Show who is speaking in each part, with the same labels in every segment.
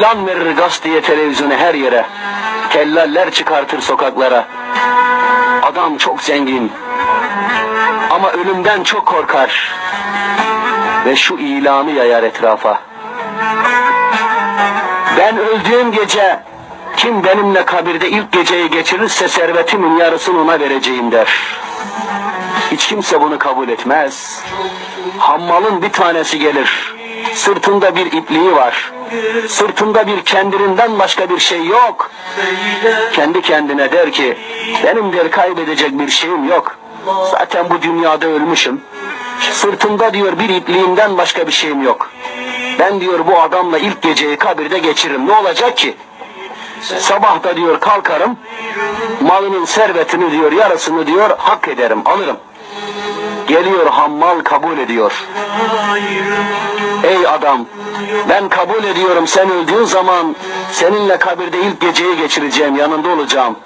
Speaker 1: İlan verir gazeteye televizyona her yere. Tellaller çıkartır sokaklara. Adam çok zengin. Ama ölümden çok korkar. Ve şu ilanı yayar etrafa. Ben öldüğüm gece kim benimle kabirde ilk geceyi geçirirse servetimin yarısını ona vereceğim der. Hiç kimse bunu kabul etmez. Hammalın bir tanesi gelir. Sırtında bir ipliği var. Sırtında bir kendirinden başka bir şey yok. Kendi kendine der ki, benim der kaybedecek bir şeyim yok. Zaten bu dünyada ölmüşüm. Sırtımda diyor bir ipliğimden başka bir şeyim yok. Ben diyor bu adamla ilk geceyi kabirde geçiririm. Ne olacak ki? Sabah da diyor kalkarım. Malının servetini diyor yarısını diyor hak ederim alırım. Geliyor hammal kabul ediyor. Ey adam ben kabul ediyorum sen öldüğün zaman seninle kabirde ilk geceyi geçireceğim yanında olacağım.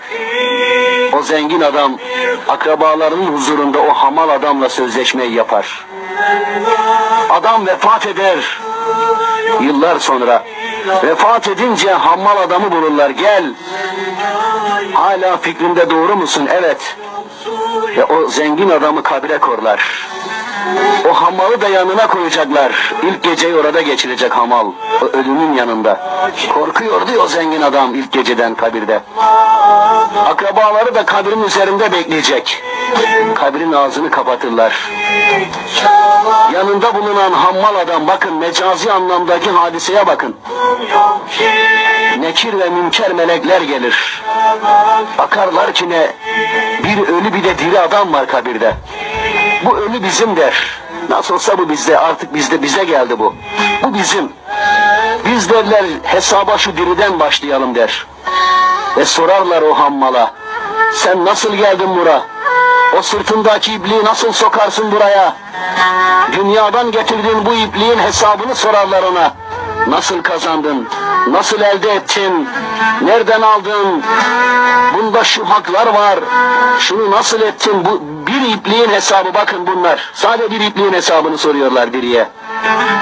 Speaker 1: O zengin adam akrabalarının huzurunda o hamal adamla sözleşmeyi yapar. Adam vefat eder. Yıllar sonra vefat edince hammal adamı bulurlar. Gel. Hala fikrinde doğru musun? Evet. Ve o zengin adamı kabire korlar. O hamalı da yanına koyacaklar. İlk geceyi orada geçirecek hamal. O ölümün yanında. Korkuyordu o zengin adam ilk geceden kabirde. Akrabaları da kabrin üzerinde bekleyecek. Kabrin ağzını kapatırlar. Yanında bulunan hammal adam bakın mecazi anlamdaki hadiseye bakın. Nekir ve münker melekler gelir. Bakarlar ki ne bir ölü bir de diri adam var kabirde. Bu ölü bizim der. Nasıl olsa bu bizde artık bizde bize geldi bu. Bu bizim. Biz derler hesaba şu diriden başlayalım der. Ve sorarlar o hammala. Sen nasıl geldin bura? O sırtındaki ipliği nasıl sokarsın buraya? Dünyadan getirdiğin bu ipliğin hesabını sorarlar ona. Nasıl kazandın? Nasıl elde ettin? Nereden aldın? Bunda şu haklar var. Şunu nasıl ettin? Bu bir ipliğin hesabı bakın bunlar. Sadece bir ipliğin hesabını soruyorlar biriye.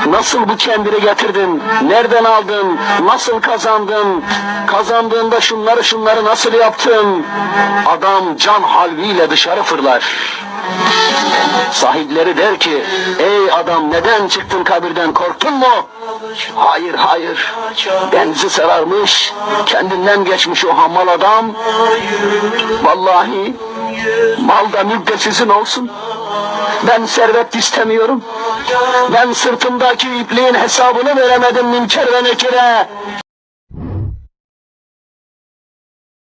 Speaker 1: Nasıl bu kendini getirdin? Nereden aldın? Nasıl kazandın? Kazandığında şunları şunları nasıl yaptın? Adam can halviyle dışarı fırlar. Sahipleri der ki, ey adam neden çıktın kabirden korktun mu? Hayır hayır, benzi sararmış, kendinden geçmiş o hamal adam. Vallahi mal da sizin olsun. Ben servet istemiyorum. Ben sırtımdaki ipliğin hesabını veremedim münker ve nekire.